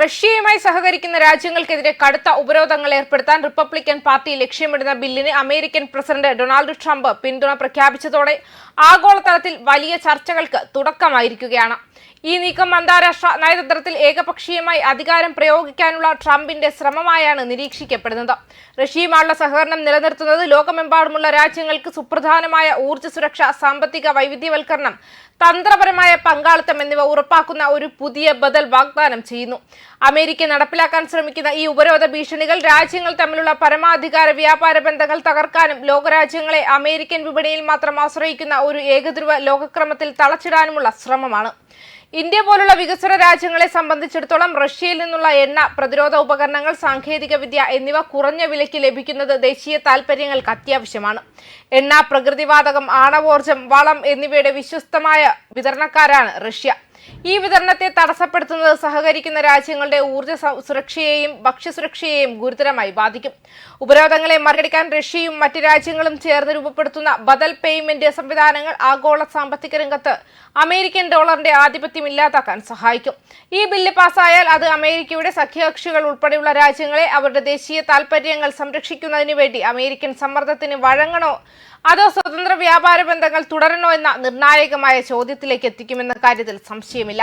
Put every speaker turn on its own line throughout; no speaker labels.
റഷ്യയുമായി സഹകരിക്കുന്ന രാജ്യങ്ങൾക്കെതിരെ കടുത്ത ഉപരോധങ്ങൾ ഏർപ്പെടുത്താൻ റിപ്പബ്ലിക്കൻ പാർട്ടി ലക്ഷ്യമിടുന്ന ബില്ലിന് അമേരിക്കൻ പ്രസിഡന്റ് ഡൊണാൾഡ് ട്രംപ് പിന്തുണ പ്രഖ്യാപിച്ചതോടെ ആഗോളതലത്തിൽ വലിയ ചർച്ചകൾക്ക് തുടക്കമായിരിക്കുകയാണ്. ഈ നീക്കം അന്താരാഷ്ട്ര നയതന്ത്രത്തിൽ ഏകപക്ഷീയമായി അധികാരം പ്രയോഗിക്കാനുള്ള ട്രംപിന്റെ ശ്രമമായാണ് നിരീക്ഷിക്കപ്പെടുന്നത്. റഷ്യയുമായുള്ള സഹകരണം നിലനിർത്തുന്നത് ലോകമെമ്പാടുമുള്ള രാജ്യങ്ങൾക്ക് സുപ്രധാനമായ ഊർജ സുരക്ഷ സാമ്പത്തിക വൈവിധ്യവൽക്കരണം തന്ത്രപരമായ പങ്കാളിത്തം എന്നിവ ഉറപ്പാക്കുന്ന ഒരു പുതിയ ബദൽ വാഗ്ദാനം ചെയ്യുന്നു. അമേരിക്ക നടപ്പിലാക്കാൻ ശ്രമിക്കുന്ന ഈ ഉപരോധ ഭീഷണികൾ രാജ്യങ്ങൾ തമ്മിലുള്ള പരമാധികാര വ്യാപാര ബന്ധങ്ങൾ തകർക്കാനും ലോകരാജ്യങ്ങളെ അമേരിക്കൻ വിപണിയിൽ മാത്രം ആശ്രയിക്കുന്ന ഒരു ഏകധ്രുവ ലോകക്രമത്തിൽ തളച്ചിടാനുമുള്ള ശ്രമമാണ്. ഇന്ത്യ പോലുള്ള വികസ്വര രാജ്യങ്ങളെ സംബന്ധിച്ചിടത്തോളം റഷ്യയിൽ നിന്നുള്ള എണ്ണ പ്രതിരോധ ഉപകരണങ്ങൾ സാങ്കേതികവിദ്യ എന്നിവ കുറഞ്ഞ വിലയ്ക്ക് ലഭിക്കുന്നത് ദേശീയ താൽപര്യങ്ങൾക്ക് അത്യാവശ്യമാണ്. എണ്ണ പ്രകൃതിവാതകം ആണവോർജം വളം എന്നിവയുടെ വിശ്വസ്തമായ വിതരണക്കാരാണ് റഷ്യ. ഈ വിതരണത്തെ തടസ്സപ്പെടുത്തുന്നത് സഹകരിക്കുന്ന രാജ്യങ്ങളുടെ ഊർജ സുരക്ഷയെയും ഭക്ഷ്യസുരക്ഷയെയും ഗുരുതരമായി ബാധിക്കും. ഉപരോധങ്ങളെ മറികടക്കാൻ റഷ്യയും മറ്റ് രാജ്യങ്ങളും ചേർന്ന് രൂപപ്പെടുത്തുന്ന ബദൽ പേയ്മെന്റ് സംവിധാനങ്ങൾ ആഗോള സാമ്പത്തിക രംഗത്ത് അമേരിക്കൻ ഡോളറിന്റെ ആധിപത്യം ഇല്ലാതാക്കാൻ സഹായിക്കും. ഈ ബില്ല് പാസ്സായാൽ അത് അമേരിക്കയുടെ സഖ്യകക്ഷികൾ ഉൾപ്പെടെയുള്ള രാജ്യങ്ങളെ അവരുടെ ദേശീയ താൽപര്യങ്ങൾ സംരക്ഷിക്കുന്നതിന് വേണ്ടി അമേരിക്കൻ സമ്മർദ്ദത്തിന് വഴങ്ങണോ അതോ സ്വതന്ത്ര വ്യാപാര ബന്ധങ്ങൾ തുടരണോ എന്ന നിർണായകമായ ചോദ്യത്തിലേക്ക് എത്തിക്കുമെന്ന കാര്യത്തിൽ സംശയമില്ല.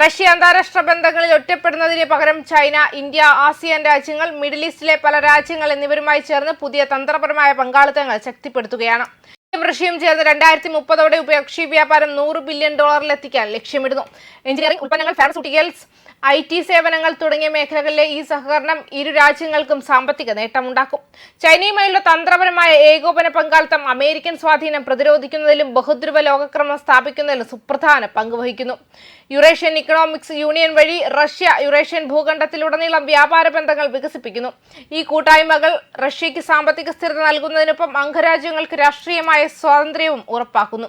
റഷ്യ അന്താരാഷ്ട്ര ബന്ധങ്ങളിൽ ഒറ്റപ്പെടുന്നതിന് പകരം ചൈന ഇന്ത്യ ആസിയാൻ രാജ്യങ്ങൾ മിഡിൽ ഈസ്റ്റിലെ പല രാജ്യങ്ങൾ എന്നിവരുമായി ചേർന്ന് പുതിയ തന്ത്രപരമായ പങ്കാളിത്തങ്ങൾ ശക്തിപ്പെടുത്തുകയാണ്. റഷ്യയും ചേർന്ന് രണ്ടായിരത്തി മുപ്പതോടെ ഉഭയകക്ഷി വ്യാപാരം നൂറ് ബില്യൺ ഡോളറിലെത്തിക്കാൻ ലക്ഷ്യമിടുന്നു. എഞ്ചിനീയറിംഗ് ഉൽപ്പന്നങ്ങൾ ഫാർമസ്യൂട്ടിക്കൽസ് ഐ ടി സേവനങ്ങൾ തുടങ്ങിയ മേഖലകളിലെ ഈ സഹകരണം ഇരു രാജ്യങ്ങൾക്കും സാമ്പത്തിക നേട്ടമുണ്ടാക്കും. ചൈനയുമായുള്ള തന്ത്രപരമായ ഏകോപന പങ്കാളിത്തം അമേരിക്കൻ സ്വാധീനം പ്രതിരോധിക്കുന്നതിലും ബഹുദ്രുവ ലോകക്രമം സ്ഥാപിക്കുന്നതിലും സുപ്രധാന പങ്ക് വഹിക്കുന്നു. യുറേഷ്യൻ ഇക്കണോമിക്സ് യൂണിയൻ വഴി റഷ്യ യുറേഷ്യൻ ഭൂഖണ്ഡത്തിലുടനീളം വ്യാപാര ബന്ധങ്ങൾ വികസിപ്പിക്കുന്നു. ഈ കൂട്ടായ്മകൾ റഷ്യയ്ക്ക് സാമ്പത്തിക സ്ഥിരത നൽകുന്നതിനൊപ്പം അംഗരാജ്യങ്ങൾക്ക് രാഷ്ട്രീയമായ സ്വാതന്ത്ര്യവും ഉറപ്പാക്കുന്നു.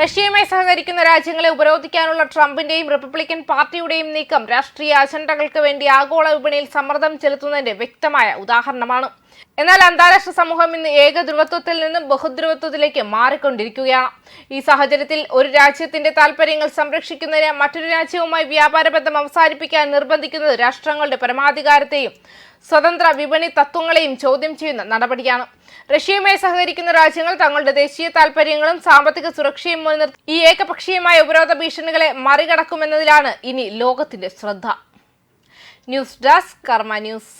റഷ്യയുമായി സഹകരിക്കുന്ന രാജ്യങ്ങളെ ഉപരോധിക്കാനുള്ള ട്രംപിന്റെയും റിപ്പബ്ലിക്കൻ പാർട്ടിയുടെയും നീക്കം രാഷ്ട്രീയ അജണ്ടകൾക്ക് വേണ്ടി ആഗോള വിപണിയിൽ സമ്മർദ്ദം ചെലുത്തുന്നതിന്റെ വ്യക്തമായ ഉദാഹരണമാണ്. എന്നാൽ അന്താരാഷ്ട്ര സമൂഹം ഇന്ന് ഏകധ്രുവത്വത്തിൽ നിന്നും ബഹുധ്രുവത്വത്തിലേക്ക് മാറിക്കൊണ്ടിരിക്കുകയാണ് ഈ സാഹചര്യത്തിൽ ഒരു രാജ്യത്തിന്റെ താൽപര്യങ്ങൾ സംരക്ഷിക്കുന്നതിന് മറ്റൊരു രാജ്യവുമായി വ്യാപാര ബന്ധം അവസാനിപ്പിക്കാൻ നിർബന്ധിക്കുന്നത് രാഷ്ട്രങ്ങളുടെ പരമാധികാരത്തെയും സ്വതന്ത്ര വിപണി തത്വങ്ങളെയും ചോദ്യം ചെയ്യുന്ന നടപടിയാണ്. റഷ്യയുമായി സഹകരിക്കുന്ന രാജ്യങ്ങൾ തങ്ങളുടെ ദേശീയ താൽപര്യങ്ങളും സാമ്പത്തിക സുരക്ഷയും മുൻനിർത്തി ഈ ഏകപക്ഷീയമായ ഉപരോധ ഭീഷണികളെ മറികടക്കുമെന്നതിലാണ് ഇനി ലോകത്തിന്റെ ശ്രദ്ധ. News desk Karma news.